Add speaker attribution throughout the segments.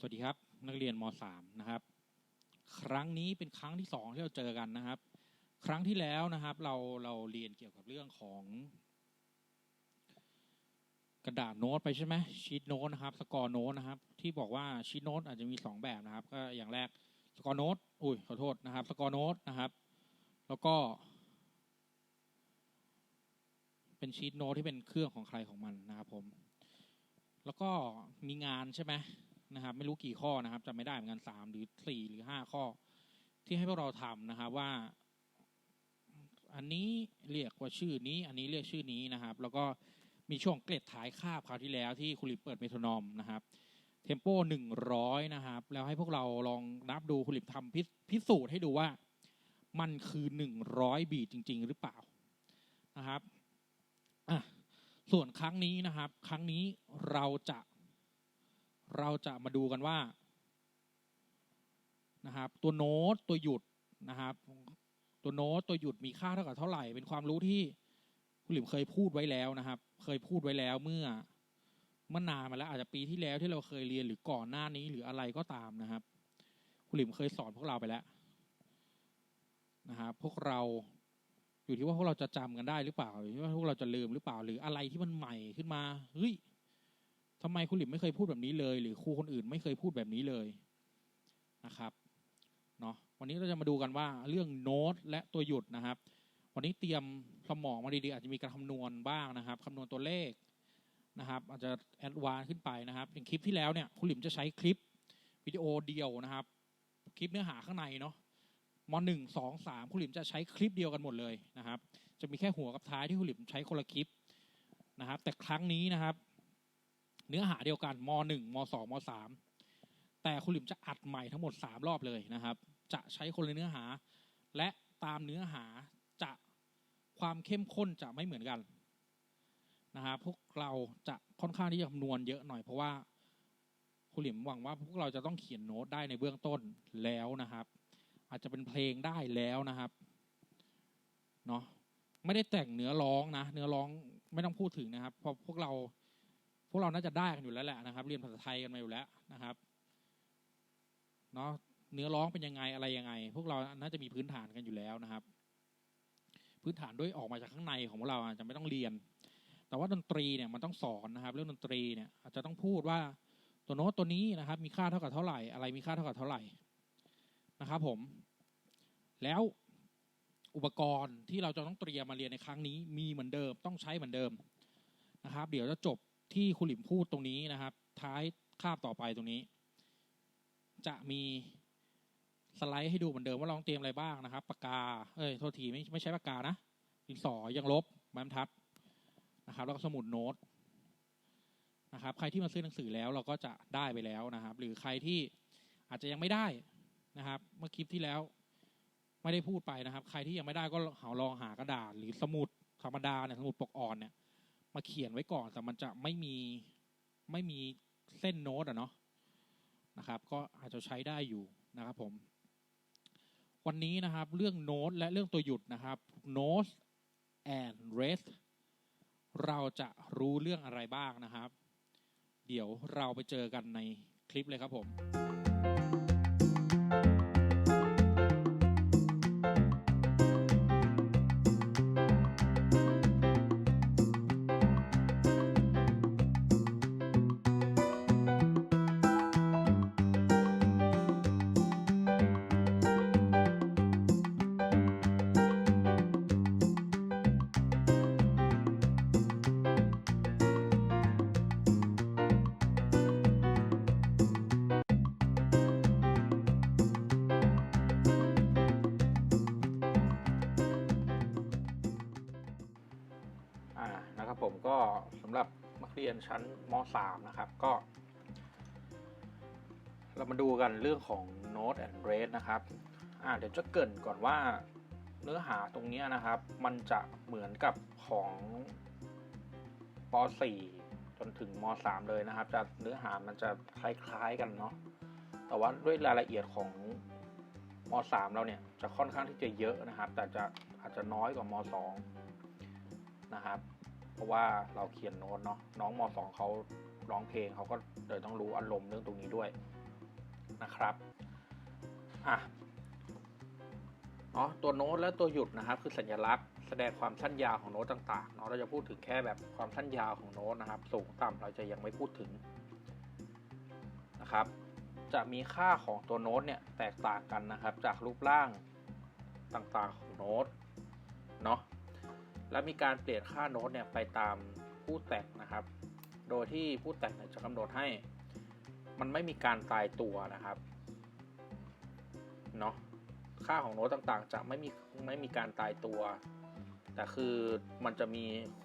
Speaker 1: สวัสดีครับ นักเรียนม .3 นะครับ ครั้งนี้เป็นครั้งที่สองที่เราเจอกันนะครับ ครั้งที่แล้วนะครับ เราเราเรียนเกี่ยวกับเรื่องของ กระดาษโน้ตไปใช่ไหมชีตโน้ตนะครับ สกอร์โน้ตนะครับ ที่บอกว่าชีตโน้ตอาจจะมีสองแบบนะครับ ก็อย่างแรกสกอร์โน้ตอุ้ยขอโทษนะครับ สกอร์โน้ตนะครับ แล้วก็ เป็นชีตโน้ตที่เป็นเครื่องของใครของมันนะครับ ผม แล้วก็มีงานใช่ไหม นะครับ ไม่รู้กี่ข้อนะครับจำไม่ได้เหมือนกันสามหรือสี่หรือห้าข้อ ที่ให้พวกเราทำนะครับว่า อันนี้เรียกว่าชื่อนี้ อันนี้เรียกชื่อนี้นะครับ แล้วก็มีช่วงเกล็ดถ่ายคาบคราวที่แล้วที่คุณลิปเปิดเมโทรนอมนะครับเทมโปหนึ่งร้อยนะครับ แล้วให้พวกเราลองนับดูคุณลิปทำพิพิสูจน์ให้ดูว่ามันคือหนึ่งร้อยบีทจริง ๆ หรือเปล่านะครับอะส่วนครั้งนี้นะครับ ครั้งนี้เราจะ เราจะมาดูกันว่านะครับตัวโน้ตตัวหยุดนะครับ ตัวโน้ตตัวหยุดมีค่าเท่ากับเท่าไหร่ เป็นความรู้ที่คุณหลิมเคยพูดไว้แล้วนะครับ เคยพูดไว้แล้วเมื่อเมื่อนานมาแล้วอาจจะปีที่แล้วที่เราเคยเรียนหรือก่อนหน้านี้หรืออะไรก็ตามนะครับ คุณหลิมเคยสอนพวกเราไปแล้วนะครับพวกเราอยู่ที่ว่าพวกเราจะจำกันได้หรือเปล่าอยู่ที่ว่าพวกเราจะลืมหรือเปล่า หรืออะไรที่มันใหม่ขึ้นมาเฮ้ย ทำไมคุณหลิมไม่เคยพูดแบบนี้เลย หรือครูคนอื่นไม่เคยพูดแบบนี้เลยนะครับเนาะวันนี้เราจะมาดูกันว่าเรื่องโน้ตและตัวหยุดนะครับ วันนี้เตรียมสมองมาดีๆ อาจจะมีการคำนวณบ้างนะครับคำนวณตัวเลขนะครับ อาจจะแอดวานขึ้นไปนะครับอย่างคลิปที่แล้วเนี่ยคุณหลิมจะใช้คลิปวิดีโอเดียวนะครับ คลิปเนื้อหาข้างในเนาะมหนึ่งสองสามคุณหลิมจะใช้คลิปเดียวกันหมดเลยนะครับ จะมีแค่หัวกับท้ายที่คุณหลิมใช้คนละคลิปนะครับ แต่ครั้งนี้นะครับ เนื้อหาเดียวกันมหนึ่งมสองมสามแต่คุณหลิมจะอัดใหม่ทั้งหมดสามรอบเลยนะครับ จะใช้คนละเนื้อหา และตามเนื้อหาจะความเข้มข้นจะไม่เหมือนกันนะครับพวกเราจะค่อนข้างที่จะคำนวณเยอะหน่อยเพราะว่าคุณหลิมหวังว่าพวกเราจะต้องเขียนโน้ตได้ในเบื้องต้นแล้วนะครับ อาจจะเป็นเพลงได้แล้วนะครับเนาะไม่ได้แต่งเนื้อร้องนะ เนื้อร้องไม่ต้องพูดถึงนะครับเพราะพวกเรา พวกเราน่าจะได้กันอยู่แล้วแหละนะครับ เรียนภาษาไทยกันมาอยู่แล้วนะครับเนาะเนื้อร้องเป็นยังไงอะไรยังไง พวกเราน่าจะมีพื้นฐานกันอยู่แล้วนะครับ พื้นฐานด้วยออกมาจากข้างในของพวกเราอาจจะไม่ต้องเรียน แต่ว่าดนตรีเนี่ยมันต้องสอนนะครับ เรื่องดนตรีเนี่ยอาจจะต้องพูดว่าตัวโน้ตตัวนี้นะครับ มีค่าเท่ากับเท่าไหร่ อะไรมีค่าเท่ากับเท่าไหร่นะครับผม แล้วอุปกรณ์ที่เราจะต้องเตรียมมาเรียนในครั้งนี้ มีเหมือนเดิมต้องใช้เหมือนเดิมนะครับ เดี๋ยวจะจบ ที่คุณหลิมพูดตรงนี้นะครับ ท้ายคาบต่อไปตรงนี้ จะมีสไลด์ให้ดูเหมือนเดิมว่าลองเตรียมอะไรบ้างนะครับปากกา เอ้ยโทษทีไม่ไม่ใช่ปากกานะดินสอยังลบไม้บรรทัดนะครับ แล้วก็สมุดโน้ตนะครับ ใครที่มาซื้อหนังสือแล้วเราก็จะได้ไปแล้วนะครับ หรือใครที่อาจจะยังไม่ได้นะครับ เมื่อคลิปที่แล้ว ไม่ได้พูดไปนะครับ ใครที่ยังไม่ได้ก็หาลองหากระดาษ หรือสมุดธรรมดาเนี่ยสมุดปกอ่อนเนี่ย มาเขียนไว้ก่อนแต่มันจะไม่มีไม่มีเส้นโน้ตอะเนาะนะครับ ก็อาจจะใช้ได้อยู่นะครับผม วันนี้นะครับเรื่องโน้ตและเรื่องตัวหยุดนะครับ note and rest เราจะรู้เรื่องอะไรบ้างนะครับ เดี๋ยวเราไปเจอกันในคลิปเลยครับผม นะครับผมก็สำหรับนักเรียนชั้นม .3 นะครับก็ เรามาดูกันเรื่องของ Note and Rate นะครับอ่าเดี๋ยวจะเกรินก่อนว่าเนื้อหาตรงนี้นะครับ มันจะเหมือนกับของป .4 จนถึงม .3 เลยนะครับ จะเนื้อหามันจะคล้ายๆกันเนาะแต่ว่าด้วยรายละเอียดของม .3 เราเนี่ยจะค่อนข้างที่จะเยอะนะครับ แต่จะอาจจะน้อยกว่าม .2 นะครับ เพราะว่าเราเขียนโน้ตเนาะน้องม .2 เขาร้องเพลงเขาก็เลยต้องรู้อารมณ์เรื่องตรงนี้ด้วยนะครับอะเนาะตัวโน้ตและตัวหยุดนะครับ คือสัญลักษณ์แสดงความสั้นยาวของโน้ตต่างๆเนาะเราจะพูดถึงแค่แบบความสั้นยาวของโน้ตนะครับ สูงต่ำเราจะยังไม่พูดถึงนะครับ จะมีค่าของตัวโน้ตเนี่ยแตกต่างกันนะครับ จากรูปร่างต่างๆของโน้ตเนาะ และมีการเปลี่ยนค่าโน้ตเนี่ยไปตามผู้แต่งนะครับ โดยที่ผู้แต่งเนี่ยจะกำหนดให้ มันไม่มีการตายตัวนะครับเนาะค่าของโน้ตต่างๆ จะไม่มีไม่มีการตายตัว แต่คือมันจะมี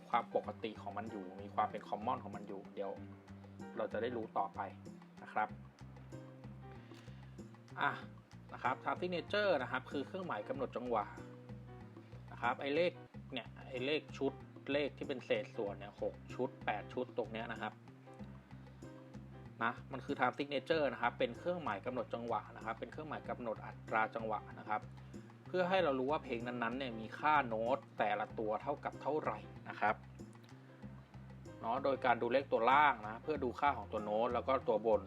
Speaker 1: ความปกติของมันอยู่ มีความเป็นคอมมอนของมันอยู่ เดี๋ยวเราจะได้รู้ต่อไปนะครับอะนะครับ time signature นะครับ คือเครื่องหมายกำหนดจังหวะนะครับไอเลขเนี่ยไอ เลขชุดเลขที่เป็นเศษส่วนเนี่ยหชุด 8 ชุดตรงเนี้ยนะครับนะมันคือ time signature นะครับ เป็นเครื่องหมายกำหนดจังหวะนะครับ เป็นเครื่องหมายกำหนดอัตราจังหวะนะครับ เพื่อให้เรารู้ว่าเพลงนั้นๆเนี่ยมีค่าโน้ตแต่ละตัวเท่ากับเท่าไหร่นะครับเนาะโดยการดูเลขตัวล่างนะเพื่อดูค่าของตัวโน้ตแล้วก็ตัวบน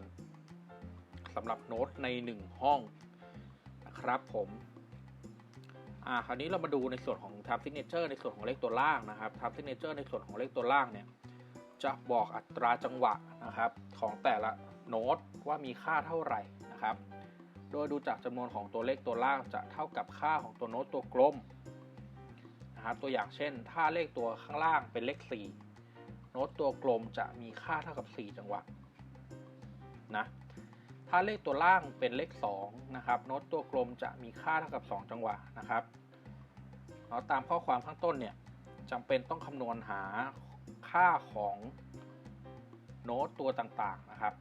Speaker 1: สำหรับโน้ตใน 1 ห้องนะครับผม อ่าคราวนี้เรามาดูในส่วนของ time signature ในส่วนของเลขตัวล่างนะครับ time signature ในส่วนของเลขตัวล่างเนี่ยจะบอกอัตราจังหวะนะครับของแต่ละโน้ตว่ามีค่าเท่าไหร่นะครับ โดยดูจากจำนวนของตัวเลขตัวล่างจะเท่ากับค่าของตัวโน้ตตัวกลมนะครับตัวอย่างเช่น ถ้าเลขตัวข้างล่างเป็นเลข 4 โน้ตตัวกลมจะมีค่าเท่ากับ 4 จังหวะนะ ถ้าเลขตัวล่างเป็นเลข2นะครับโน้ตตัวกลมจะมีค่าเท่ากับ 2 จังหวะนะครับเนาตามข้อความข้างต้นเนี่ยจำเป็นต้องคำนวณหาค่าของโน้ตตัวต่างๆนะครับ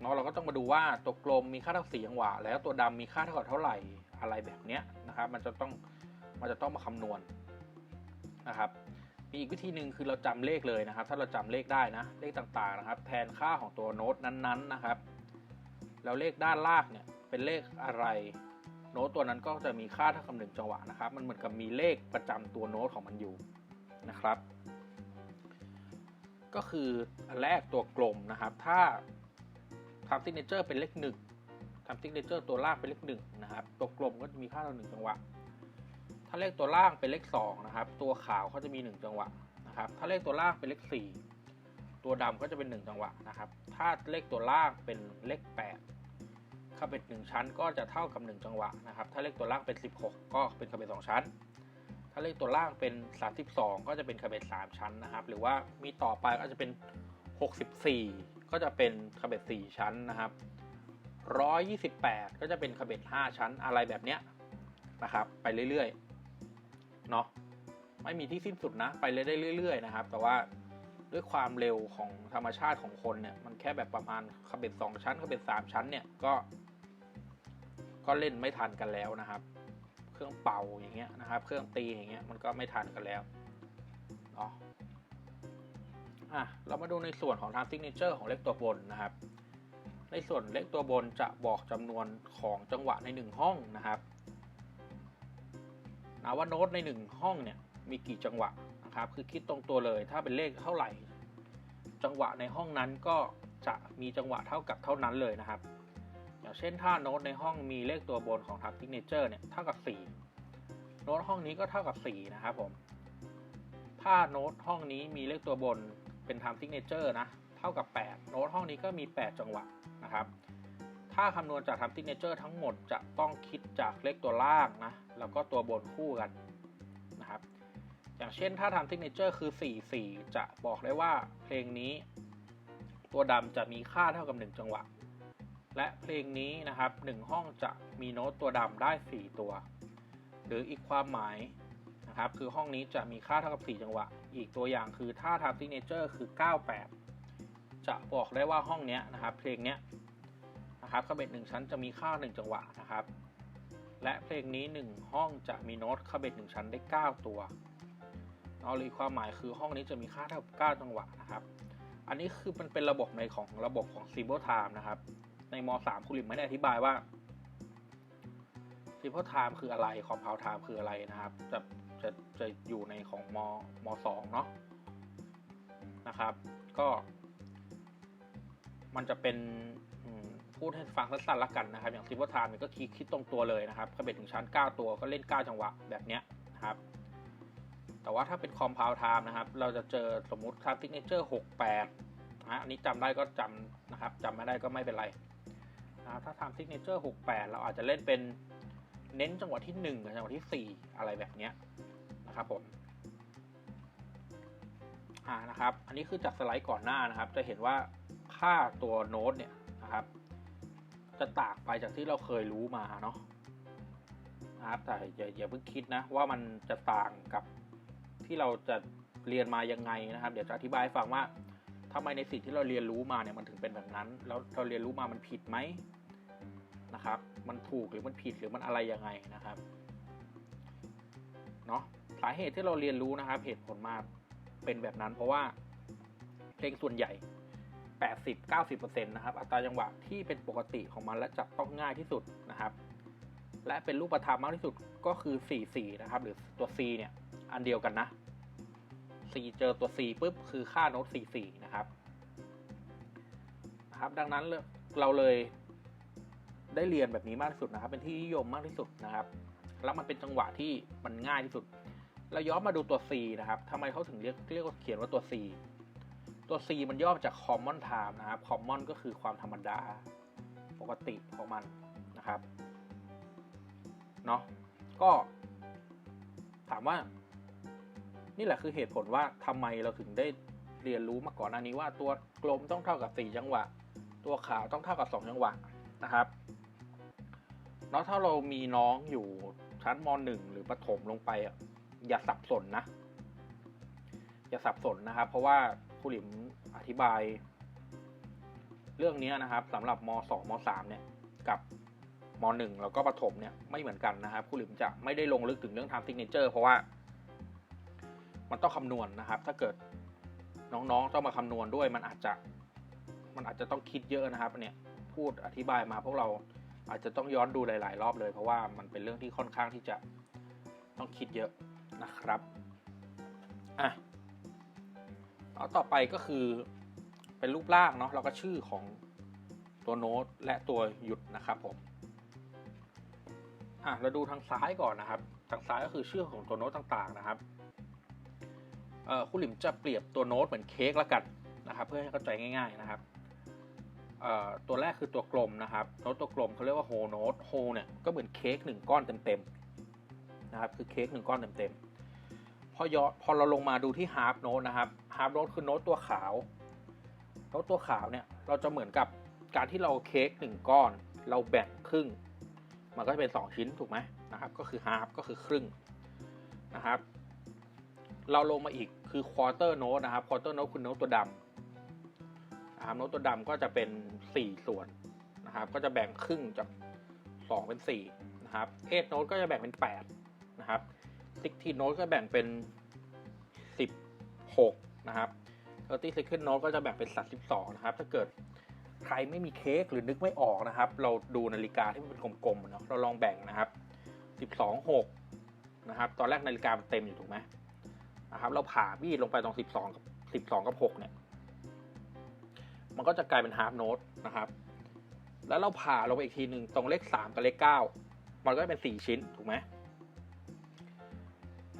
Speaker 1: เนาะเราก็ต้องมาดูว่าตัวกลมมีค่าเท่าสี่จังหวะ แล้วตัวดำมีค่าเท่ากับเท่าไหร่อะไรแบบเนี้ยนะครับ มันจะต้องมันจะต้องมาคำนวณนะครับ มีอีกวิธีหนึ่งคือเราจำเลขเลยนะครับ ถ้าเราจำเลขได้นะเลขต่างๆนะครับ แทนค่าของตัวโน้ตนั้นๆนะครับ แล้วเลขด้านล่างเนี่ยเป็นเลขอะไร โน้ตตัวนั้นก็จะมีค่าเท่ากับหนึ่งจังหวะนะครับ มันเหมือนกับมีเลขประจำตัวโน้ตของมันอยู่นะครับ ก็คืออันแรกตัวกลมนะครับ ถ้า time signature เป็นเลขหนึ่ง time signature ตัวล่างเป็นเลขหนึ่งนะครับ ตัวกลมก็จะมีค่าเราหนึ่งจังหวะ ถ้าเลขตัวล่างเป็นเลขสองนะครับ ตัวขาวเขาจะมีหนึ่งจังหวะนะครับ ถ้าเลขตัวล่างเป็นเลขสี่ ตัวดำก็จะเป็นหนึ่งจังหวะนะครับ ถ้าเลขตัวล่างเป็นเลขแปดคาเบ็ดหนึ่งชั้นก็จะเท่ากับหนึ่งจังหวะนะครับ ถ้าเลขตัวล่างเป็นสิบหกก็เป็นคาเบ็ดสองชั้น ถ้าเลขตัวล่างเป็นสามสิบสองก็จะเป็นคาเบ็ดสามชั้นนะครับ หรือว่ามีต่อไปก็จะเป็นหกสิบสี่ก็จะเป็นคาเบ็ดสี่ชั้นนะครับร้อยยี่สิบแปดก็จะเป็นคาเบ็ดห้าชั้นอะไรแบบเนี้ยนะครับ ไปเรื่อยๆเนาะไม่มีที่สิ้นสุดนะ ไปได้เรื่อย ๆ นะครับ แต่ว่า ด้วยความเร็วของธรรมชาติของคนเนี่ย มันแค่แบบประมาณคาเบ็ดสองชั้นคาเบ็ดสามชั้นเนี่ยก็ ก็เล่นไม่ทันกันแล้วนะครับ เครื่องเป่าอย่างเงี้ยนะครับ เครื่องตีอย่างเงี้ยมันก็ไม่ทันกันแล้วเนาะอะเรามาดูในส่วนของ time signature ของเลขตัวบนนะครับ ในส่วนเลขตัวบนจะบอกจำนวนของจังหวะใน 1 ห้องนะครับนะว่าโน้ตใน 1 ห้องเนี่ยมีกี่จังหวะ นะครับ คือคิดตรงตัวเลย ถ้าเป็นเลขเท่าไหร่ จังหวะในห้องนั้นก็จะมีจังหวะเท่ากับเท่านั้นเลยนะครับ อย่างเช่นถ้าโน้ตในห้องมีเลขตัวบนของ time signature เนี่ยเท่ากับ 4 โน้ตห้องนี้ก็เท่ากับ 4 นะครับผม ถ้าโน้ตห้องนี้มีเลขตัวบนเป็น time signature นะ เท่ากับ 8 โน้ตห้องนี้ก็มี 8 จังหวะนะครับ ถ้าคำนวณจาก time signature ทั้งหมดจะต้องคิดจากเลขตัวล่างนะ แล้วก็ตัวบนคู่กันนะครับ อย่างเช่นถ้า time signature คือ 4 4 จะบอกได้ว่าเพลงนี้ตัวดำจะมีค่าเท่ากับ 1 จังหวะ และเพลงนี้นะครับ 1 ห้องจะมีโน้ตตัวดำได้ 4 ตัว หรืออีกความหมายนะครับคือห้องนี้จะมีค่าเท่ากับ 4 จังหวะ อีกตัวอย่างคือถ้า time signature คือ 98 จะบอกได้ว่าห้องนี้นะครับ เพลงนี้นะครับคาเบ็ดหนึ่งชั้นจะมีค่า 1 จังหวะนะครับ และเพลงนี้ 1 ห้องจะมีโน้ตคาเบ็ดหนึ่งชั้นได้ 9 ตัว เอาเลยความหมายคือห้องนี้จะมีค่าเท่ากับ9จังหวะนะครับ อันนี้คือมันเป็นระบบในของระบบของ Simple Time นะครับ ในม .3 คุณลิมไม่ได้อธิบายว่า Simple Time คืออะไร Compound Time คืออะไรนะครับ จะจะจะอยู่ในของมมสองเนาะนะครับ ก็ มันจะเป็นพูดให้ฟังสั้นๆละกันนะครับ อย่างซิ l เวอร์ไทม์เนี่ยก็คิดคิดตรงตัวเลยนะครับถ้าเป็นถึงชั้น 9 ตัวก็เล่น 9 จังหวะแบบเนี้ยนะครับ แต่ว่าถ้าเป็นคอมเพลไทม์นะครับ เราจะเจอสมมุติครับซิกเนเจอร์68นะฮะอันนี้จำได้ก็จำนะครับจำไม่ได้ก็ไม่เป็นไรนะถ้าทำซิกเนเจอร์68 เราอาจจะเล่นเป็นเน้นจังหวะที่ 1 กับจังหวะที่ 4 อะไรแบบเนี้ยนะครับผมอ่านะครับ อันนี้คือจากสไลด์ก่อนหน้านะครับ จะเห็นว่าค่าตัวโน้ตเนี่ยนะครับ จะต่างไปจากที่เราเคยรู้มาเนาะนะครับแต่อย่าอย่าเพิ่งคิดนะว่ามันจะต่างกับ ที่เราจะเรียนมายังไงนะครับ เดี๋ยวจะอธิบายให้ฟังว่าทำไมในสิ่งที่เราเรียนรู้มาเนี่ยมันถึงเป็นแบบนั้น แล้วเราเรียนรู้มามันผิดไหมนะครับ มันถูกหรือมันผิดหรือมันอะไรยังไงนะครับเนาะสาเหตุที่เราเรียนรู้นะครับเหตุผลมาเป็นแบบนั้น เพราะว่าเพลงส่วนใหญ่ 80-90%นะครับ อัตราจังหวะที่เป็นปกติของมันและจับต้องง่ายที่สุดนะครับ และเป็นรูปธรรมมากที่สุดก็คือ 4-4 นะครับ หรือตัว C เนี่ย อันเดียวกันนะ C เจอตัว C ปุ๊บคือค่าโน้ต4-4นะครับนะครับ ดังนั้นเราเลยได้เรียนแบบนี้มากที่สุดนะครับ เป็นที่นิยมมากที่สุดนะครับ แล้วมันเป็นจังหวะที่มันง่ายที่สุด เราย้อนมาดูตัว C นะครับทำไมเขาถึงเรียกเรียกว่าเขียนว่าตัว C ตัว C มันย่อมาจาก common time นะครับ common ก็คือความธรรมดาปกติของมันนะครับ เนาะก็ถามว่า นี่แหละคือเหตุผลว่าทำไมเราถึงได้เรียนรู้มาก่อนหน้านี้ว่าตัวกลมต้องเท่ากับ 4 จังหวะ ตัวขาวต้องเท่ากับ 2 จังหวะนะครับเนาะถ้าเรามีน้องอยู่ชั้นม .1 หรือประถมลงไปอะอย่าสับสนนะ อย่าสับสนนะครับ เพราะว่าครูหลิมอธิบาย เรื่องนี้นะครับสำหรับม 2 ม 3 เนี่ย กับม 1 แล้วก็ประถมเนี่ยไม่เหมือนกันนะครับครูหลิมจะไม่ได้ลงลึกถึงเรื่อง time signature เพราะว่า มันต้องคำนวณนะครับ ถ้าเกิดน้องๆต้องมาคำนวณด้วย มันอาจจะมันอาจจะต้องคิดเยอะนะครับเนี่ยพูดอธิบายมาพวกเราอาจจะต้องย้อนดูหลาย ๆ รอบเลย เพราะว่ามันเป็นเรื่องที่ค่อนข้างที่จะต้องคิดเยอะนะครับอะเอาต่อไปก็คือเป็นรูปร่างเนาะแล้วก็ชื่อของตัวโน้ตและตัวหยุดนะครับผมอะเราดูทางซ้ายก่อนนะครับ ทางซ้ายก็คือชื่อของตัวโน้ตต่างๆนะครับ คุณหลิมจะเปรียบตัวโน้ตเหมือนเค้กละกันนะครับ เพื่อให้เข้าใจง่ายๆนะครับตัวแรกคือตัวกลมนะครับโน้ตตัวกลมเขาเรียกว่าโฮโน้ตโฮเนี่ยก็เหมือนเค้กหนึ่งก้อนเต็มๆนะครับคือเค้กหนึ่งก้อนเต็มๆพอยอพอเราลงมาดูที่ฮาร์ปโน้ตนะครับฮาร์ปโน้ตคือโน้ตตัวขาวโน้ตตัวขาวเนี่ยเราจะเหมือนกับการที่เราเค้กหนึ่งก้อน เราแบ่งครึ่ง มันก็จะเป็น 2 ชิ้นถูกไหมนะครับ ก็คือฮาร์ปก็คือครึ่งนะครับ เราลงมาอีก คือควอเตอร์โน้ตนะครับควอเตอร์โน้ตคือโน้ตตัวดำนะครับโน้ตตัวดำก็จะเป็น 4 ส่วนนะครับ ก็จะแบ่งครึ่งจาก 2 เป็น4นะครับเอทโน้ตก็จะแบ่งเป็น 8 นะครับซิกทีโน้ตก็แบ่งเป็น 16 นะครับเทอร์ตี้เซคันโน้ตก็จะแบ่งเป็น32นะครับ ถ้าเกิดใครไม่มีเค้กหรือนึกไม่ออกนะครับ เราดูนาฬิกาที่มันเป็นกลมๆเนาะเราลองแบ่งนะครับ 12 6 นะครับ ตอนแรกนาฬิกามันเต็มอยู่ถูกไหม นะครับเราผ่าบีดลงไปตรง 12 กับ 12 กับ 6 เนี่ย มันก็จะกลายเป็นฮาร์ปโน้ตนะครับ แล้วเราผ่าลงไปอีกทีหนึ่งตรงเลข 3 กับเลข 9 มันก็จะเป็น 4 ชิ้น ถูกไหม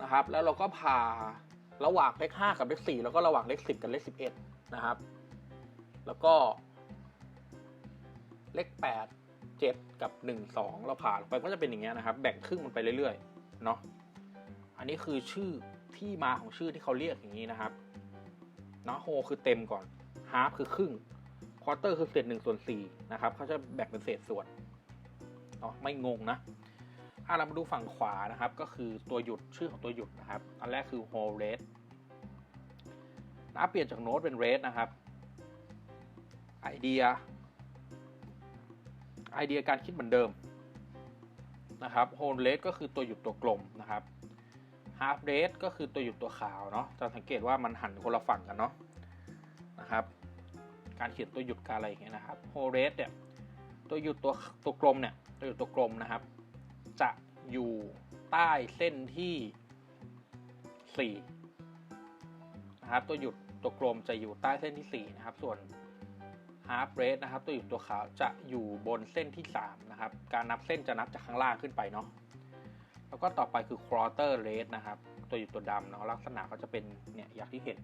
Speaker 1: นะครับ แล้วเราก็ผ่าระหว่างเลข 5 กับเลข 4 แล้วก็ระหว่างเลข 10 กับเลข 11 นะครับ แล้วก็ เลข 8 7 กับ 1 2 เราผ่าลงไปก็จะเป็นอย่างเงี้ยนะครับ แบ่งครึ่งมันไปเรื่อยๆ เนาะ อันนี้คือชื่อ ที่มาของชื่อที่เขาเรียกอย่างนี้นะครับเนาะโฮคือเต็มก่อนฮาร์ฟคือครึ่งควอเตอร์คือเศษหนึ่งส่วนสี่นะครับเขาจะแบ่งเป็นเศษส่วนเนาะไม่งงนะอะเรามาดูฝั่งขวานะครับ ก็คือตัวหยุดชื่อของตัวหยุดนะครับ อันแรกคือ whole rate นะเปลี่ยนจากโน้ตเป็น rate นะครับไอเดียไอเดียการคิดเหมือนเดิมนะครับ whole rate ก็คือตัวหยุดตัวกลมนะครับ half rate ก็คือตัวหยุดตัวขาวเนาะจะสังเกตว่ามันหันคนละฝั่งกันเนาะนะครับ การเขียนตัวหยุดการอะไรอย่างเงี้ยนะครับ whole rate เนี่ยตัวหยุดตัวตัวกลมเนี่ยตัวหยุดตัวกลมนะครับ จะอยู่ใต้เส้นที่ 4 นะครับ ตัวหยุดตัวกลมจะอยู่ใต้เส้นที่ 4 นะครับ ส่วน half rate นะครับ ตัวหยุดตัวขาวจะอยู่บนเส้นที่ 3 นะครับ การนับเส้นจะนับจากข้างล่างขึ้นไปเนาะ แล้วก็ต่อไปคือ quarter rate นะครับ ตัวหยุดตัวดำเนาะลักษณะก็จะเป็นเนี่ยอย่างที่เห็น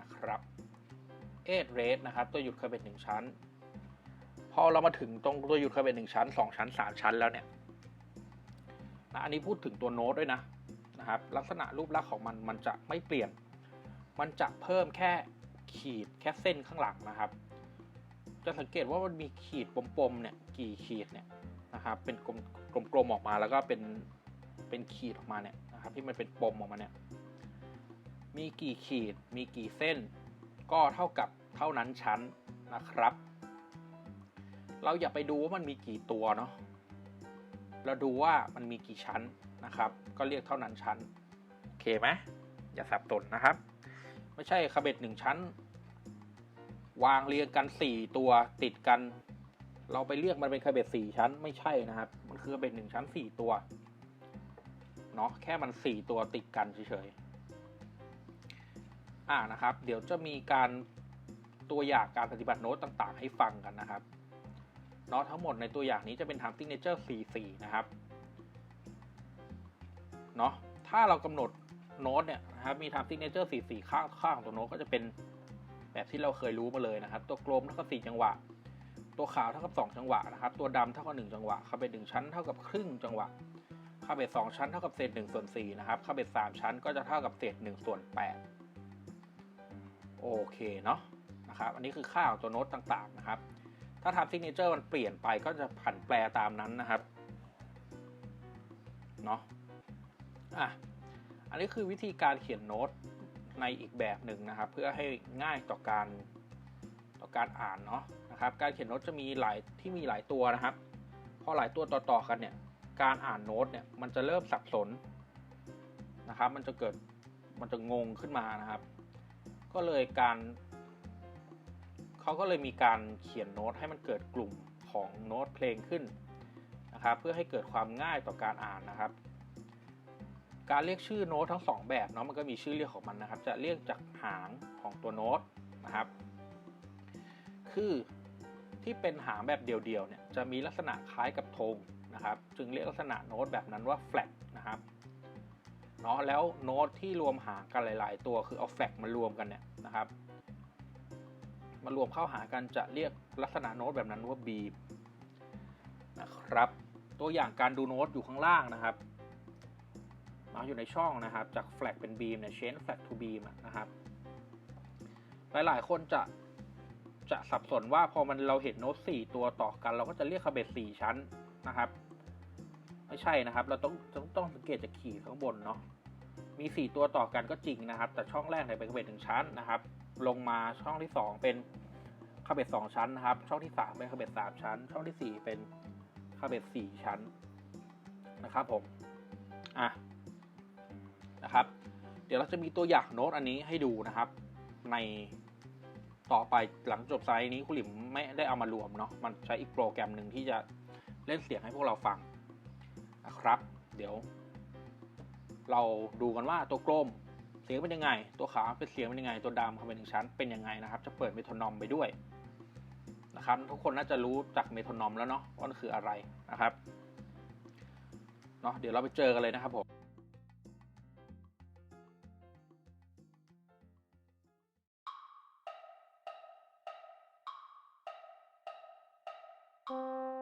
Speaker 1: นะครับ eight rate นะครับ ตัวหยุดเคยเป็น1ชั้น พอเรามาถึงตรงตัวหยุดเคยเป็น1ชั้น2ชั้น3ชั้นแล้วเนี่ยนะอันนี้พูดถึงตัวโน้ตด้วยนะนะครับ ลักษณะรูปลักษณ์ของมันมันจะไม่เปลี่ยน มันจะเพิ่มแค่ขีดแค่เส้นข้างหลังนะครับ จะสังเกตว่ามันมีขีดปมๆเนี่ยกี่ขีดเนี่ย นะครับ เป็นกลมกลมๆออกมาแล้วก็เป็นเป็นขีดออกมาเนี่ยนะครับ ที่มันเป็นปมออกมาเนี่ยมีกี่ขีดมีกี่เส้น ก็เท่ากับเท่านั้นชั้นนะครับ เราอย่าไปดูว่ามันมีกี่ตัวเนาะเราดูว่ามันมีกี่ชั้นนะครับ ก็เรียกเท่านั้นชั้นโอเคไหมอย่าสับสนนะครับ ไม่ใช่คาเบ็ดหนึ่งชั้น วางเรียงกันสี่ตัวติดกัน เราไปเรียกมันเป็นคาเบ็ดสี่ชั้นไม่ใช่นะครับ มันคือคาเบ็ดหนึ่งชั้นสี่ตัว เนาะแค่มันสี่ตัวติดกันเฉยๆ อ่านะครับ เดี๋ยวจะมีการตัวอย่างการปฏิบัติโน้ตต่างๆ ให้ฟังกันนะครับ เนาะทั้งหมดในตัวอย่างนี้จะเป็น time signature 44นะครับ เนาะถ้าเรากำหนดโน้ตเนี่ยนะครับ มี time signature 44ข้างข้างของตัวโน้ตก็จะเป็นแบบที่เราเคยรู้มาเลยนะครับ ตัวกลมเท่ากับ4จังหวะ ตัวขาวเท่ากับ2จังหวะนะครับ ตัวดำเท่ากับ1จังหวะคาเบต1ชั้นเท่ากับครึ่งจังหวะคาเบต2ชั้นเท่ากับเศษ1ส่วน4นะครับคาเบต3ชั้นก็จะเท่ากับเศษ1ส่วน8โอเคเนาะนะครับ อันนี้คือค่าของตัวโน้ตต่างๆนะครับ ถ้าทำซิกเนเจอร์มันเปลี่ยนไปก็จะผันแปรตามนั้นนะครับเนาะอะอันนี้คือวิธีการเขียนโน้ตในอีกแบบหนึ่งนะครับ เพื่อให้ง่ายต่อการ ต่อการอ่านเนาะนะครับ การเขียนโน้ตจะมีหลายที่มีหลายตัวนะครับพอหลายตัวต่อๆกันเนี่ยการอ่านโน้ตเนี่ยมันจะเริ่มสับสนนะครับ มันจะเกิดมันจะงงขึ้นมานะครับ ก็เลยการเขาก็เลยมีการเขียนโน้ตให้มันเกิดกลุ่มของโน้ตเพลงขึ้นนะครับ เพื่อให้เกิดความง่ายต่อการอ่านนะครับ การเรียกชื่อโน้ตทั้ง 2 แบบเนาะมันก็มีชื่อเรียกของมันนะครับ จะเรียกจากหางของตัวโน้ตนะครับ คือที่เป็นหางแบบเดียวๆเนี่ยจะมีลักษณะคล้ายกับธงนะครับ จึงเรียกลักษณะโน้ตแบบนั้นว่า flat นะครับเนาะแล้วโน้ตที่รวมหางกันหลาย ๆ ตัวคือเอาแฟลกมารวมกันเนี่ยนะครับมารวมเข้าหากันจะเรียกลักษณะโน้ตแบบนั้นว่าบีมนะครับ ตัวอย่างการดูโน้ตอยู่ข้างล่างนะครับมาอยู่ในช่องนะครับ จาก flag เป็น b e a เนี่ย change flag to b e a นะครับ หลายๆ คนจะ จะสับสนว่าพอมันเราเห็นโน้ต4ตัวต่อกัน เราก็จะเรียกคาเบต4ชั้นนะครับ ไม่ใช่นะครับ เราต้องต้องต้องสังเกตจากขีดข้างบนเนาะมี 4 ตัวต่อกันก็จริงนะครับ แต่ช่องแรกเนี่ยเป็นคาเบต1ชั้นนะครับ ลงมาช่องที่ 2 เป็นคาเบต2ชั้นนะครับ ช่องที่ 3 เป็นคาเบต3ชั้น ช่องที่ 4 เป็นคาเบต4ชั้นนะครับผมอะนะครับ เดี๋ยวเราจะมีตัวอย่างโน้ตอันนี้ให้ดูนะครับ ใน ต่อไปหลังจบไซส์นี้คุณหลิมไม่ได้เอามารวมเนาะมันใช้อีกโปรแกรมหนึ่งที่จะเล่นเสียงให้พวกเราฟังนะครับ เดี๋ยว เราดูกันว่าตัวกลมเสียงเป็นยังไง ตัวขาวเป็นเสียงเป็นยังไง ตัวดำเขาเป็นหนึ่งชั้นเป็นยังไงนะครับ จะเปิดเมโทนอมไปด้วยนะครับ ทุกคนน่าจะรู้จักเมโทนอมแล้วเนาะว่ามันคืออะไรนะครับเนาะเดี๋ยวเราไปเจอกันเลยนะครับผม
Speaker 2: Oh.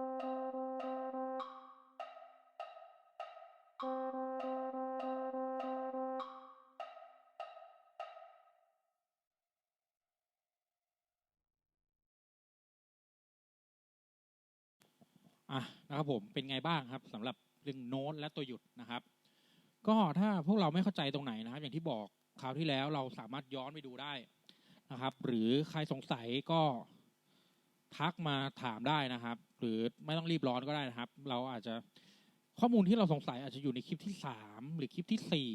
Speaker 1: อะนะครับผมเป็นไงบ้างครับสำหรับเรื่องโน้ตและตัวหยุดนะครับ ก็ถ้าพวกเราไม่เข้าใจตรงไหนนะครับ อย่างที่บอกคราวที่แล้วเราสามารถย้อนไปดูได้นะครับ หรือใครสงสัยก็ทักมาถามได้นะครับ หรือไม่ต้องรีบร้อนก็ได้นะครับ เราอาจจะข้อมูลที่เราสงสัยอาจจะอยู่ในคลิปที่สามหรือคลิปที่สี่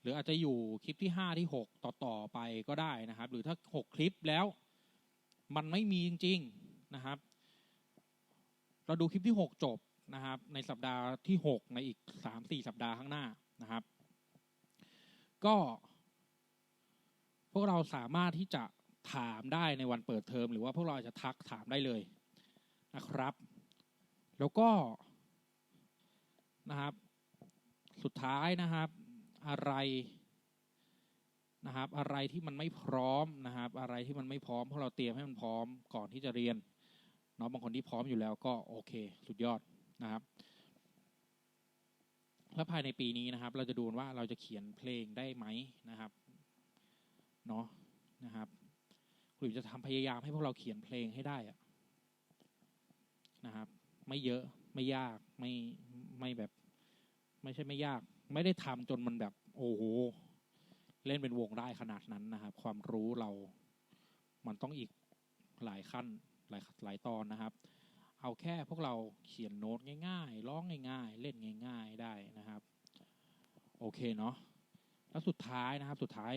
Speaker 1: หรืออาจจะอยู่คลิปที่ห้าที่หกต่อต่อๆไปก็ได้นะครับ หรือถ้าหกคลิปแล้ว มันไม่มีจริง ๆนะครับ เราดูคลิปที่ 6 จบนะครับ ในสัปดาห์ที่ 6 ในอีก 3-4 สัปดาห์ข้างหน้านะครับ ก็พวกเราสามารถที่จะถามได้ในวันเปิดเทอม หรือว่าพวกเราอาจจะทักถามได้เลยนะครับ แล้วก็นะครับ สุดท้ายนะครับอะไรนะครับ อะไรที่มันไม่พร้อมนะครับ อะไรที่มันไม่พร้อมพวกเราเตรียมให้มันพร้อมก่อนที่จะเรียน เนาะบางคนที่พร้อมอยู่แล้วก็โอเค สุดยอดนะครับ แล้วภายในปีนี้นะครับ เราจะดูว่าเราจะเขียนเพลงได้ไหมนะครับเนาะนะครับหรือจะทำพยายามให้พวกเราเขียนเพลงให้ได้อะนะครับ ไม่เยอะไม่ยากไม่ไม่แบบ ไม่ใช่ไม่ยาก ไม่ได้ทำจนมันแบบ โอ้โหเล่นเป็นวงได้ขนาดนั้นนะครับ ความรู้เรามันต้องอีกหลายขั้น ลายหลายตอนนะครับ เอาแค่พวกเราเขียนโน้ตง่ายๆร้องง่ายๆ เล่นง่าย ๆได้นะครับ โอเคเนาะแล้วสุดท้ายนะครับสุดท้าย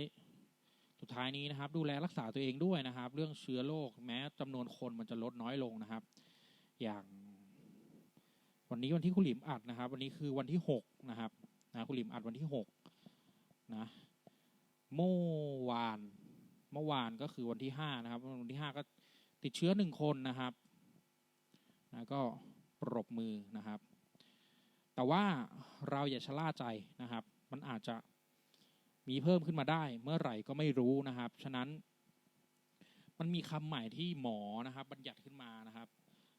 Speaker 1: สุดท้ายนี้นะครับ ดูแลรักษาตัวเองด้วยนะครับ เรื่องเชื้อโรคแม้จำนวนคนมันจะลดน้อยลงนะครับ อย่าง วันนี้วันที่คุณหลิมอัดนะครับ วันนี้คือวันที่หกนะครับนะคุณหลิมอัดวันที่หกนะเมื่อวานเมื่อวานก็คือวันที่ห้านะครับ วันที่ห้าก็ ติดเชื้อหนึ่งคนนะครับนะก็ปรบมือนะครับ แต่ว่าเราอย่าชะล่าใจนะครับ มันอาจจะมีเพิ่มขึ้นมาได้เมื่อไหร่ก็ไม่รู้นะครับ ฉะนั้น มันมีคำใหม่ที่หมอนะครับ บัญญัติขึ้นมานะครับ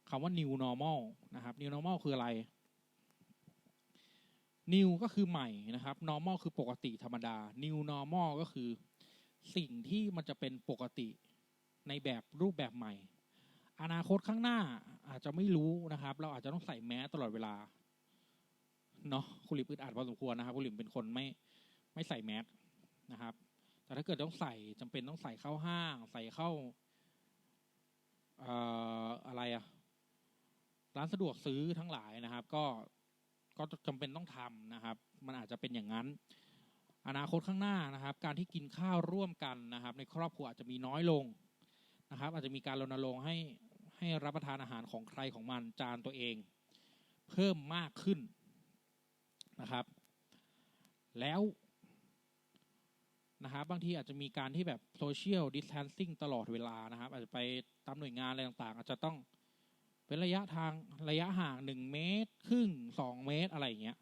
Speaker 1: คำว่า new normal นะครับ new normal คืออะไร new ก็คือใหม่นะครับ normal คือปกติธรรมดา new normal ก็คือสิ่งที่มันจะเป็นปกติ ในแบบรูปแบบใหม่ อนาคตข้างหน้าอาจจะไม่รู้นะครับ เราอาจจะต้องใส่แมสตลอดเวลาเนาะคุณหลิมอึดอัดพอสมควรนะครับคุณหลิมเป็นคนไม่ไม่ใส่แมสนะครับ แต่ถ้าเกิดต้องใส่จำเป็นต้องใส่เข้าห้าง ใส่เข้าเอ่ออะไรอะร้านสะดวกซื้อทั้งหลายนะครับ ก็ก็จำเป็นต้องทำนะครับ มันอาจจะเป็นอย่างนั้น อนาคตข้างหน้านะครับ การที่กินข้าวร่วมกันนะครับ ในครอบครัวอาจจะมีน้อยลง นะครับ อาจจะมีการรณรงค์ให้ให้รับประทานอาหารของใครของมันจานตัวเอง เพิ่มมากขึ้นนะครับ แล้วนะครับบางทีอาจจะมีการที่แบบโซเชียลดิส a ทนซิ่งตลอดเวลานะครับ อาจจะไปตามหน่วยงานอะไรต่างๆ อาจจะต้องเป็นระยะทางระยะห่างหนึ่งเมตรครึ่งสองเมตรอะไรอย่างเงี้ย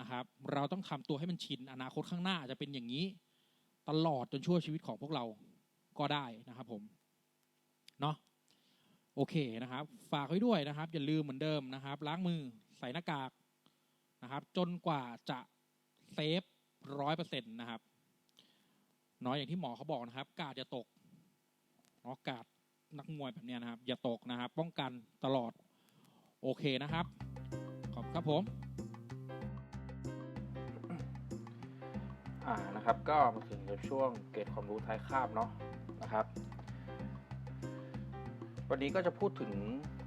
Speaker 1: นะครับ เราต้องทำตัวให้มันชินอนาคตข้างหน้าอาจจะเป็นอย่างนี้ตลอดจนชั่วชีวิตของพวกเรา ก็ได้นะครับผมเนาะโอเคนะครับ ฝากไว้ด้วยนะครับ อย่าลืมเหมือนเดิมนะครับ ล้างมือใส่หน้ากากนะครับ จนกว่าจะเซฟร้อยเปอร์เซ็นต์นะครับเนาะอย่างที่หมอเขาบอกนะครับ กาดอย่าตกเนาะกาดนักมวยแบบนี้นะครับ อย่าตกนะครับ ป้องกันตลอด โอเคนะครับ ขอบคุณครับผม อ่านะครับก็มาถึงในช่วงเกตความรู้ท้ายคาบเนาะนะครับ วันนี้ก็จะพูดถึง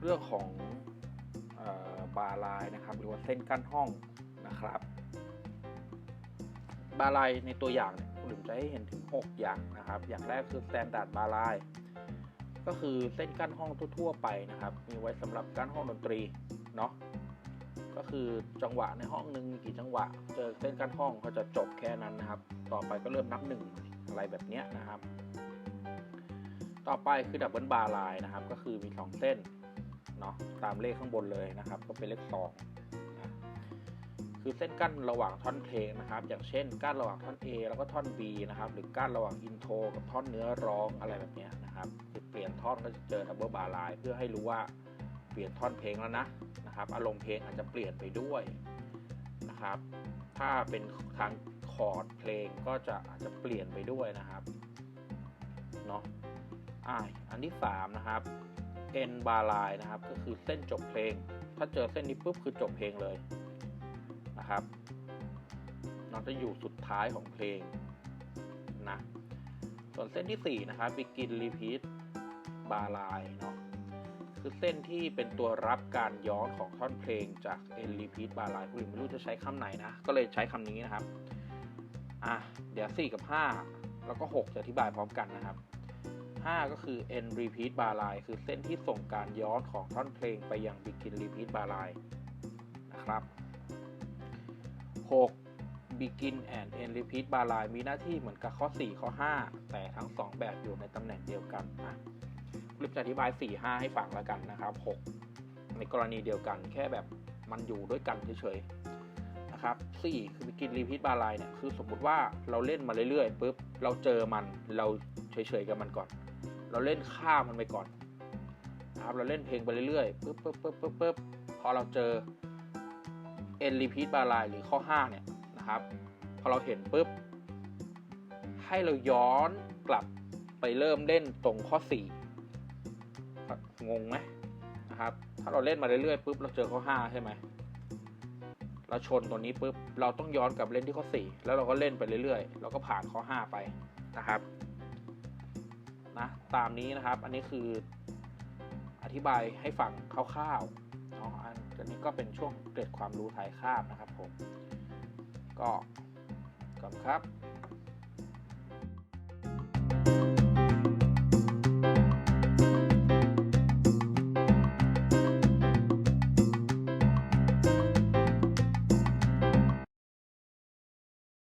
Speaker 1: เรื่องของเออบาลายนะครับ หรือว่าเส้นกั้นห้องนะครับ บาลายในตัวอย่างเนี่ยคุณหลุมจะให้เห็นถึง 6 อย่างนะครับ อย่างแรกคือ standard บาลายก็คือเส้นกั้นห้องทั่ว ๆ ไปนะครับ มีไว้สำหรับกั้นห้องดนตรีเนาะ ก็คือจังหวะในห้องหนึ่งมีกี่จังหวะ เจอเส้นกั้นห้องก็จะจบแค่นั้นนะครับ ต่อไปก็เริ่มนับหนึ่งอะไรแบบเนี้ยนะครับ ต่อไปคือดับเบิลบาร์ไลน์นะครับ ก็คือมี 2 เส้นเนาะตามเลขข้างบนเลยนะครับ ก็เป็นเลข2นะคือเส้นกั้นระหว่างท่อนเพลงนะครับ อย่างเช่นกั้นระหว่างท่อน A แล้วก็ท่อน B นะครับ หรือกั้นระหว่างอินโทรกับท่อนเนื้อร้องอะไรแบบเนี้ยนะครับคือเป
Speaker 2: ลี่ยนท่อนก็จะเจอดับเบิลบาร์ไลน์เพื่อให้รู้ว่า ปลี่ยนท่อนเพลงแล้วนะนะครับอารมณ์เพลงอาจจะเปลี่ยนไปด้วยนะครับ ถ้าเป็นทางคอร์ดเพลงก็จะอาจจะเปลี่ยนไปด้วยนะครับเนาะอ่าอันที่สามนะครับ end bar line นะครับ ก็คือเส้นจบเพลง ถ้าเจอเส้นนี้ปุ๊บคือจบเพลงเลยนะครับเราจะอยู่สุดท้ายของเพลงนะส่วนเส้นที่ 4 นะครับ begin repeat bar line เนาะ คือเส้นที่เป็นตัวรับการย้อนของท่อนเพลงจาก end repeat bar line คุณไม่รู้จะใช้คำไหนนะ ก็เลยใช้คำนี้นะครับ อะ เดี๋ยว 4 กับ 5 แล้วก็ 6 จะอธิบายพร้อมกันนะครับ 5 ก็คือ end repeat bar line คือเส้นที่ส่งการย้อนของท่อนเพลงไปยัง begin repeat bar line นะครับ 6 begin and end repeat bar line มีหน้าที่เหมือนกับข้อ 4 ข้อ 5 แต่ทั้ง 2 แบบอยู่ในตำแหน่งเดียวกันอะ ริบจะอธิบาย 4 5 ให้ฟังแล้วกันนะครับ 6 ในกรณีเดียวกัน แค่แบบมันอยู่ด้วยกันเฉยๆนะครับ 4 คือ begin repeat bar line เนี่ยคือสมมุติว่าเราเล่นมาเรื่อยๆปุ๊บเราเจอมันเราเฉยๆกับมันก่อน เราเล่นข้ามมันไปก่อนนะครับเราเล่นเพลงไปเรื่อยๆปุ๊บปุ๊บปุ๊บปุ๊บปุ๊บพอเราเจอ end repeat bar line หรือข้อ 5 เนี่ยนะครับ พอเราเห็นปุ๊บให้เราย้อนกลับไปเริ่มเล่นตรงข้อ 4 งงไหมนะครับ ถ้าเราเล่นมาเรื่อยๆปุ๊บเราเจอข้อ5ใช่ไหมเราชนตัวนี้ปุ๊บเราต้องย้อนกลับเล่นที่ข้อ4แล้วเราก็เล่นไปเรื่อยๆเราก็ผ่านข้อ5ไปนะครับนะตามนี้นะครับอันนี้คืออธิบายให้ฟังคร่าวๆเนาะอันนี้ก็เป็นช่วงเกร็ดความรู้ทายคาบนะครับผมก็ขอบคุณครับ